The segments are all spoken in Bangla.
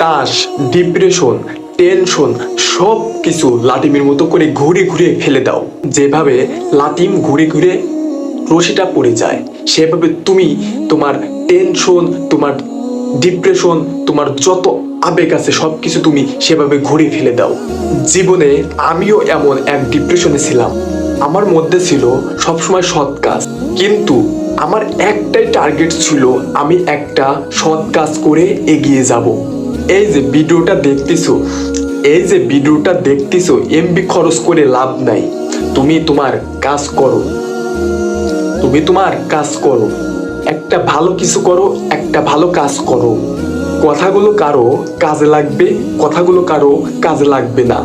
হতাশ ডিপ্রেশন, টেনশন সব কিছু লাটিমের মতো করে ঘুরে ঘুরে ফেলে দাও। যেভাবে লাটিম ঘুরে ঘুরে রশিটা পড়ে যায়, সেভাবে তুমি তোমার টেনশন, তোমার ডিপ্রেশন, তোমার যত আবেগ আছে সব কিছু তুমি সেভাবে ঘুরে ফেলে দাও। জীবনে আমিও এমন এক ডিপ্রেশনে ছিলাম। আমার মধ্যে ছিল সবসময় সৎ কাজ, কিন্তু আমার একটাই টার্গেট ছিল, আমি একটা সৎ কাজ করে এগিয়ে যাব। এই যে ভিডিওটা দেখতেছো, এই যে ভিডিওটা দেখতেছো এমবি খরচ করে লাভ নাই। তুমি তোমার কাজ করো। তুমি তোমার কাজ করো। একটা ভালো কিছু করো, একটা ভালো কাজ করো। কথাগুলো কারও কাজে লাগবে, কথাগুলো কারও কাজে লাগবে না।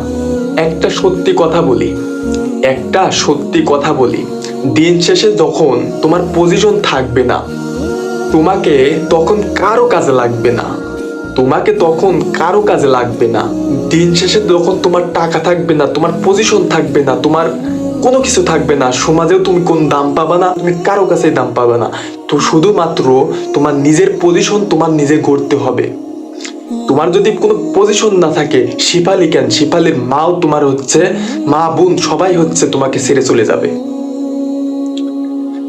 একটা সত্যি কথা বলি, একটা সত্যি কথা বলি। দিন শেষে যখন তোমার পজিশন থাকবে না, তোমাকে তখন কারও কাজে লাগবে না। তোমাকে তখন কারও কাজে লাগবে না। দিন শেষে যখন তোমার টাকা থাকবে না, তোমার পজিশন থাকবে না, তোমার কোনো কিছু থাকবে না, সমাজেও তুমি কোন দাম পাবা না, তুমি কারও কাছে দাম পাবে না। তো শুধুমাত্র তোমার নিজের পজিশন তোমার নিজে গড়তে হবে। তোমার যদি কোনো পজিশন না থাকে শিপালি কেন? শিপালির মাও তোমার হচ্ছে, মা বোন সবাই হচ্ছে তোমাকে ছেড়ে চলে যাবে।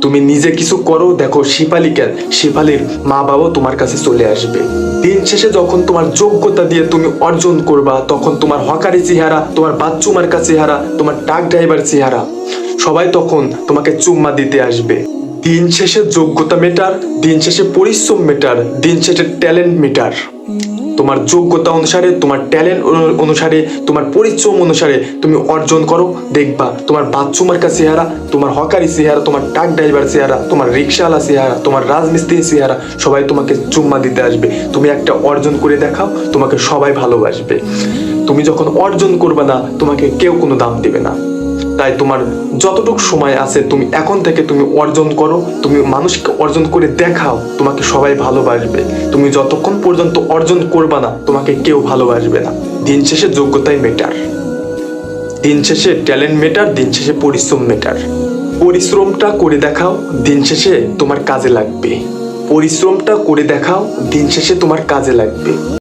তুমি নিজে কিছু করো, দেখো শিপালি কেন? শিপালির মা বাবাও তোমার কাছে চলে আসবে। দিন শেষে যখন তোমার যোগ্যতা দিয়ে তুমি অর্জন করবা, তখন তোমার হকারি চেহারা, তোমার বাচ্চুমার কাছে চেহারা, তোমার ট্রাক ড্রাইভার চেহারা, সবাই তখন তোমাকে চুম্মা দিতে আসবে। দিন শেষে যোগ্যতা মেটার দিন শেষে পরিশ্রম মেটার দিন শেষে ট্যালেন্ট মেটার তোমার যোগ্যতা অনুসারে, তোমার ট্যালেন্ট অনুসারে, তোমার পরিশ্রম অনুসারে তুমি অর্জন করো। দেখবা, তোমার বাথরুমার কাছে চেহারা, তোমার হকারি চেহারা, তোমার ট্রাক ড্রাইভার চেহারা, তোমার রিক্সাওয়ালা চেহারা, তোমার রাজমিস্ত্রির চেহারা, সবাই তোমাকে চুম্মা দিতে আসবে। তুমি একটা অর্জন করে দেখাও, তোমাকে সবাই ভালোবাসবে। তুমি যখন অর্জন করবে না, তোমাকে কেউ কোনো দাম দেবে না। তাই তোমার যতটুকু সময় আছে, তুমি এখন থেকে তুমি অর্জন করো, তুমি মানুষকে অর্জন করে দেখাও, তোমাকে সবাই ভালোবাসবে। তুমি যতক্ষণ পর্যন্ত অর্জন করবা না, তোমাকে কেউ ভালোবাসবে না। দিন শেষে যোগ্যতাই মেটার দিন শেষে ট্যালেন্ট মেটার দিন শেষে পরিশ্রম মেটার পরিশ্রমটা করে দেখাও, দিন শেষে তোমার কাজে লাগবে। পরিশ্রমটা করে দেখাও, দিন শেষে তোমার কাজে লাগবে।